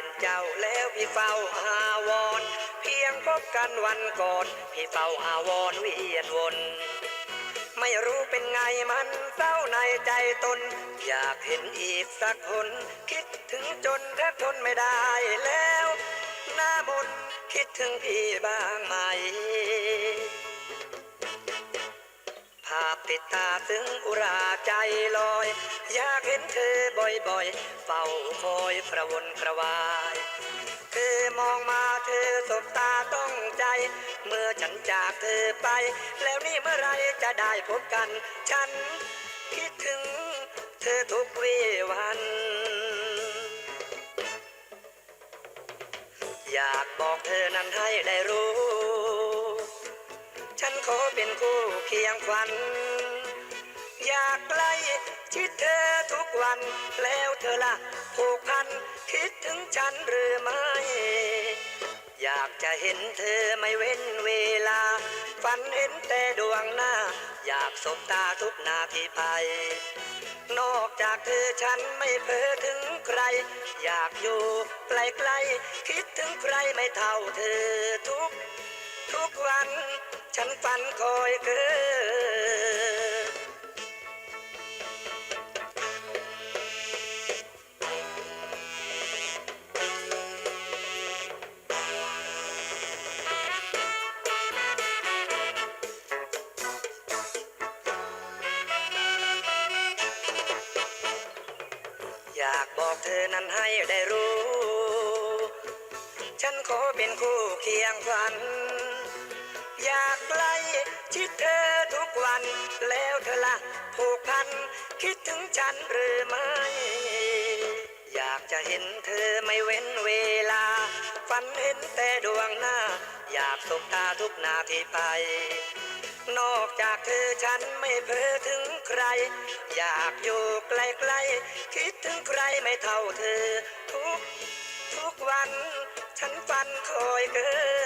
ห็นเจ้าแล้วพี่เฝ้าอาวรเพียงพบกันวันก่อน พี่เฝ้าอาวรเวียนวนไม่รู้เป็นไงมันเศร้าในใจตน อยากเห็นอีกสักคน คิดถึงจนแทบทนไม่ได้แล้ว หน้าบนคิดถึงพี่บ้างไหม ติดตาถึงอุราใจลอย อยากเห็นเธอบ่อยๆ เฝ้าคอยพระวนกระวาย เธอมองมาเธอสบตาต้องใจ เมื่อฉันจากเธอไป แล้วนี่เมื่อไรจะได้พบกัน ฉันคิดถึงเธอทุกวีวันอยากบอกเธอนั้นให้ได้รู้ ฉันขอเป็นคู่เคียงควัน อยากใกล้ชิดเธอทุกวัน แล้วเธอละผูกพัน คิดถึงฉันหรือไม่ อยากจะเห็นเธอไม่เว้นเวลา ฝันเห็นแต่ดวงหน้า อยากสบตาทุกนาทีไป นอกจากเธอฉันไม่เพ้อถึงใคร อยากอยู่ใกลๆคิดถึงใครไม่เท่าเธอทุก ทุกวัน ฉันฝันคอยเกิดอยากบอกเธอนั้นให้ได้รู้ ฉันขอเป็นคู่เคียงฝัน อยากใกล้ชิดเธอทุกวัน แล้วเธอละผูกพัน คิดถึงฉันหรือไม่ อยากจะเห็นเธอไม่เว้นเวลา ฝันเห็นแต่ดวงหน้า อยากสบตาทุกนาทีไป นอกจากเธอฉันไม่เพ้อถึงใคร อยากอยู่ใกล้ๆคิดถึงใครไม่เท่าเธอ ทุก ทุกวัน ฉันฝันคอยเกิด